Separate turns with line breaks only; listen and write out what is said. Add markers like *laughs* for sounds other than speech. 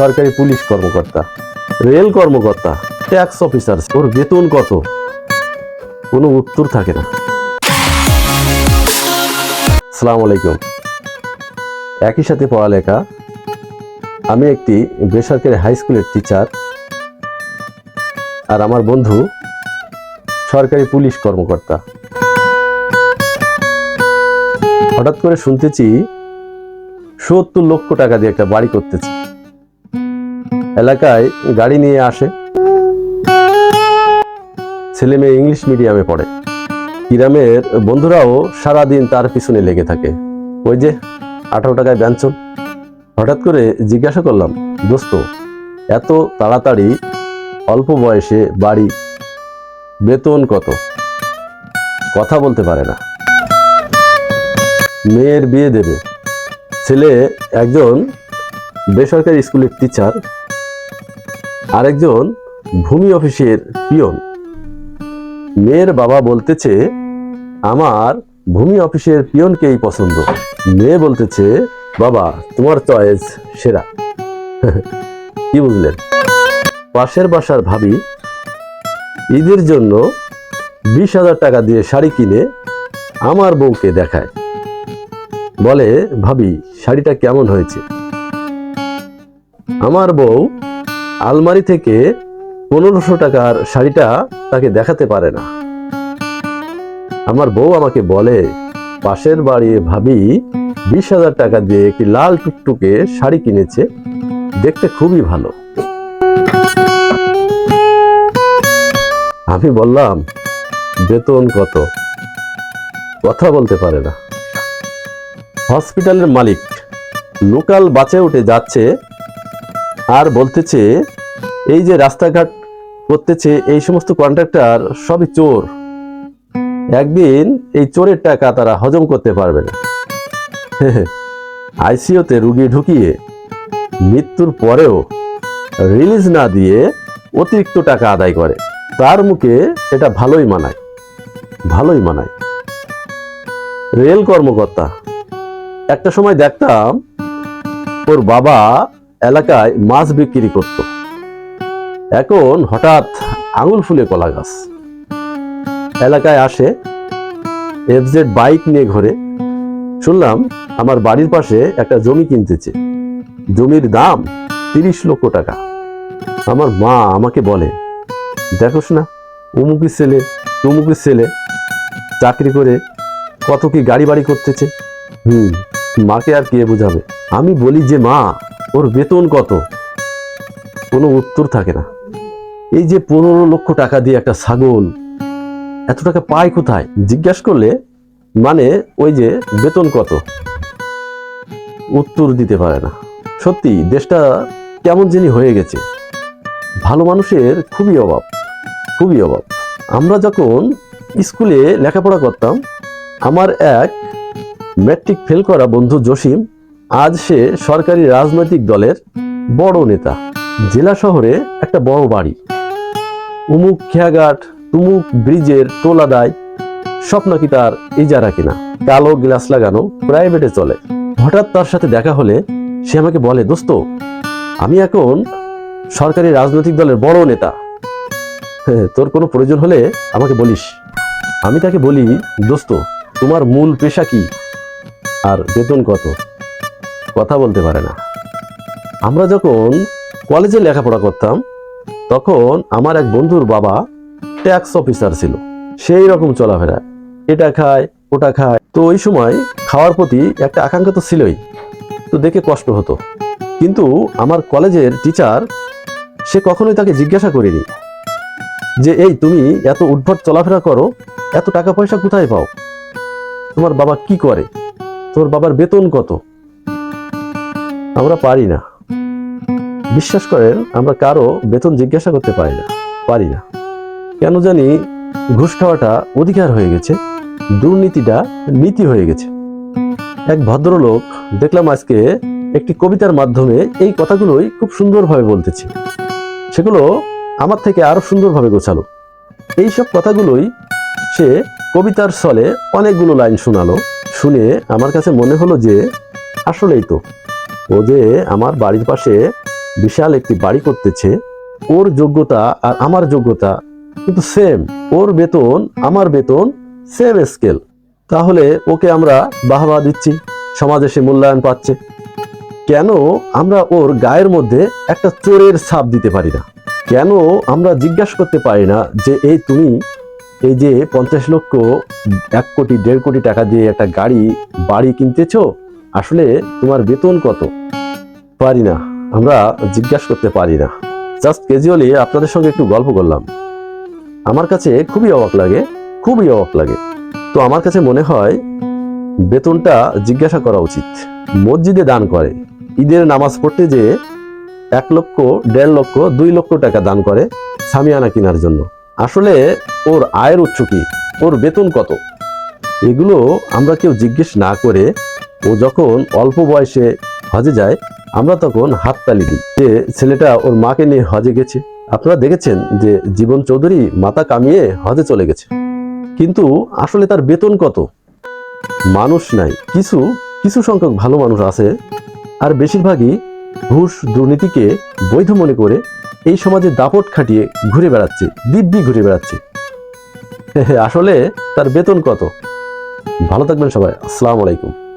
সরকারি পুলিশ কর্মকর্তা, রেল কর্মকর্তা, ট্যাক্স অফিসার, ওর বেতন কত? কোনো উত্তর থাকে না। আসসালামু আলাইকুম। একই সাথে পড়ালেখা, আমি একটি বেসরকারি হাই স্কুলের টিচার আর আমার বন্ধু সরকারি পুলিশ কর্মকর্তা। হঠাৎ করে শুনতেছি সত্তর লক্ষ টাকা দিয়ে একটা বাড়ি করতেছি। এলাকায় গাড়ি নিয়ে আসে। ছেলে মেয়ে ইংলিশ মিডিয়ামে পড়ে। গ্রামের বন্ধুরাও সারাদিন তার পিছনে লেগে থাকে। ওই যে, আঠারো টাকায় ব্যঞ্চন। হঠাৎ করে জিজ্ঞাসা করলাম, দোস্ত, এত তাড়াতাড়ি অল্প বয়সে বাড়ি বেতন কত? কথা বলতে পারে না। মেয়ের বিয়ে দেবে। ছেলে একজন বেসরকারি স্কুলের টিচার। আরেকজন ভূমি অফিসের পিয়ন। মেয়ের বাবা বলতেছে, আমার ভূমি অফিসের পিয়নকেই পছন্দ। মেয়ে বলতেছে, বাবা, তোমার চয়েস সেরা। *laughs* কি বুঝলেন? পাশের বাসার ভাবি, ঈদের জন্য বিশ হাজার টাকা দিয়ে শাড়ি কিনে আমার বউকে দেখায়। বলে, ভাবি, শাড়িটা কেমন হয়েছে? আমার বউ আলমারি থেকে পনেরোশো টাকার শাড়িটা তাকে দেখাতে পারে না। আমার বউ আমাকে বলে, পাশের বাড়ি ভাবি বিশ হাজার টাকা দিয়ে একটি লাল টুকটুকে শাড়ি কিনেছে, দেখতে খুবই ভালো। আমি বললাম, বেতন কত? কথা বলতে পারে না। হসপিটালের মালিক লোকাল বাসে উঠে যাচ্ছে আর বলতেছে, এই যে রাস্তাঘাট করতেছে, এই সমস্ত কন্ট্রাক্টর সবই চোর। একদিন এই চোরের টাকা তারা হজম করতে পারবে না। *laughs* আইসিওতে রুগী ঢুকিয়ে মৃত্যুর পরেও রিলিজ না দিয়ে অতিরিক্ত টাকা আদায় করে। তার মুখে এটা ভালোই মানায় ভালোই মানায়। রেল কর্মকর্তা, একটা সময় দেখতাম ওর বাবা এলাকায় মাছ বিক্রি করত। এখন হঠাৎ আঙুল ফুলে কলা গাছ। এলাকায় আসে এফজেড বাইক নিয়ে ঘরে। শুনলাম আমার বাড়ির পাশে একটা জমি কিনতেছে। জমির দাম তিরিশ লক্ষ টাকা। আমার মা আমাকে বলে, দেখোস না উমুকের ছেলে, তুমুকের ছেলে, চাকরি করে কত কি গাড়ি বাড়ি করতেছে? হুম, মাকে আর কে বোঝাবে? আমি বলি যে মা ওর বেতন কত? কোনো উত্তর থাকে না। এই যে পনেরো লক্ষ টাকা দিয়ে একটা ছাগল, এত টাকা পায় কোথায়? জিজ্ঞাসা করলে মানে ওই যে বেতন কত? উত্তর দিতে পারে না। সত্যি, দেশটা কেমন জানি হয়ে গেছে। ভালো মানুষের খুবই অভাব খুবই অভাব। আমরা যখন স্কুলে লেখাপড়া করতাম, আমার এক ম্যাট্রিক ফেল করা বন্ধু জসিম আজ সে সরকারি রাজনৈতিক দলের বড় নেতা। জেলা শহরে একটা বড় বাড়ি। উমুক খেয়াঘাট তুমুক ব্রিজের টোলাদায় সব নাকি তার ইজারা কিনা? কালো গ্লাস লাগানো প্রাইভেটে চলে। হঠাৎ তার সাথে দেখা হলে সে আমাকে বলে দোস্ত আমি এখন সরকারি রাজনৈতিক দলের বড় নেতা। হ্যাঁ, তোর কোনো প্রয়োজন হলে আমাকে বলিস। আমি তাকে বলি দোস্ত তোমার মূল পেশা কি? আর বেতন কত? কথা বলতে পারে না। আমরা যখন কলেজে লেখাপড়া করতাম, তখন আমার এক বন্ধুর বাবা ট্যাক্স অফিসার ছিল। সেই রকম চলাফেরা। এটা খায়, ওটা খায়। তো ওই সময় খাওয়ার প্রতি একটা আকাঙ্ক্ষা তো ছিলই। তো দেখে কষ্ট হতো। কিন্তু আমার কলেজের টিচার সে কখনোই তাকে জিজ্ঞাসা করিনি যে, এই তুমি এত উদ্ভট চলাফেরা করো, এত টাকা পয়সা কোথায় পাও? তোমার বাবা কি করে? তোর বাবার বেতন কত? আমরা পারি না। বিশ্বাস করেন, আমরা কারও বেতন জিজ্ঞাসা করতে পারি না পারি না। কেন জানি ঘুষ খাওয়াটা অধিকার হয়ে গেছে, দুর্নীতিটা নীতি হয়ে গেছে। এক ভদ্রলোক দেখলাম আজকে একটি কবিতার মাধ্যমে এই কথাগুলোই খুব সুন্দরভাবে বলতেছে। সেগুলো আমার থেকে আরও সুন্দরভাবে গোছালো। এইসব কথাগুলোই সে কবিতার ছলে অনেকগুলো লাইন শোনালো, শুনে আমার কাছে মনে হলো যে আসলেই তো ও যে আমার বাড়ির পাশে বিশাল একটি বাড়ি করতেছে, ওর যোগ্যতা আর আমার যোগ্যতা কিন্তু সেম ওর বেতন, আমার বেতন সেম স্কেল তাহলে ওকে আমরা বাহবা দিচ্ছি, সমাজে সে মূল্যায়ন পাচ্ছে। কেন আমরা ওর গায়ের মধ্যে একটা চোরের ছাপ দিতে পারি না? কেন আমরা জিজ্ঞাসা করতে পারি না যে, এই তুমি এই যে পঞ্চাশ লক্ষ এক কোটি, দেড় কোটি টাকা দিয়ে একটা গাড়ি, বাড়ি কিনতেছো? আসলে তোমার বেতন কত? পারি না। আমরা জিজ্ঞাসা করতে পারি না। জাস্ট ক্যাজুয়ালি আপনাদের সঙ্গে একটু গল্প করলাম। আমার কাছে খুবই অবাক লাগে, খুবই অবাক লাগে। তো আমার কাছে মনে হয় বেতনটা জিজ্ঞাসা করা উচিত। মসজিদে দান করে। ঈদের নামাজ পড়তে যে এক লক্ষ, দেড় লক্ষ, দুই লক্ষ টাকা দান করে সামিয়ানা কেনার জন্য। আসলে ওর আয়ের উৎস কি? ওর বেতন কত? এগুলো আমরা কেউ জিজ্ঞেস না করে ও যখন অল্প বয়সে হজে যায়, আমরা তখন হাততালি দিই। যে ছেলেটা ওর মাকে নিয়ে হজে গেছে। আপনারা দেখেছেন যে জীবন চৌধুরী মাথা কামিয়ে হজে চলে গেছে। কিন্তু আসলে তার বেতন কত? মানুষ নাই, কিছু কিছু সংখ্যক ভালো মানুষ আছে। আর বেশিরভাগই ঘুষ দুর্নীতিকে বৈধ মনে করে এই সমাজে দাপট খাটিয়ে ঘুরে বেড়াচ্ছে, দিব্যি ঘুরে বেড়াচ্ছে। *laughs* আসলে তার বেতন কত? ভালো থাকবেন সবাই। আসসালামু আলাইকুম।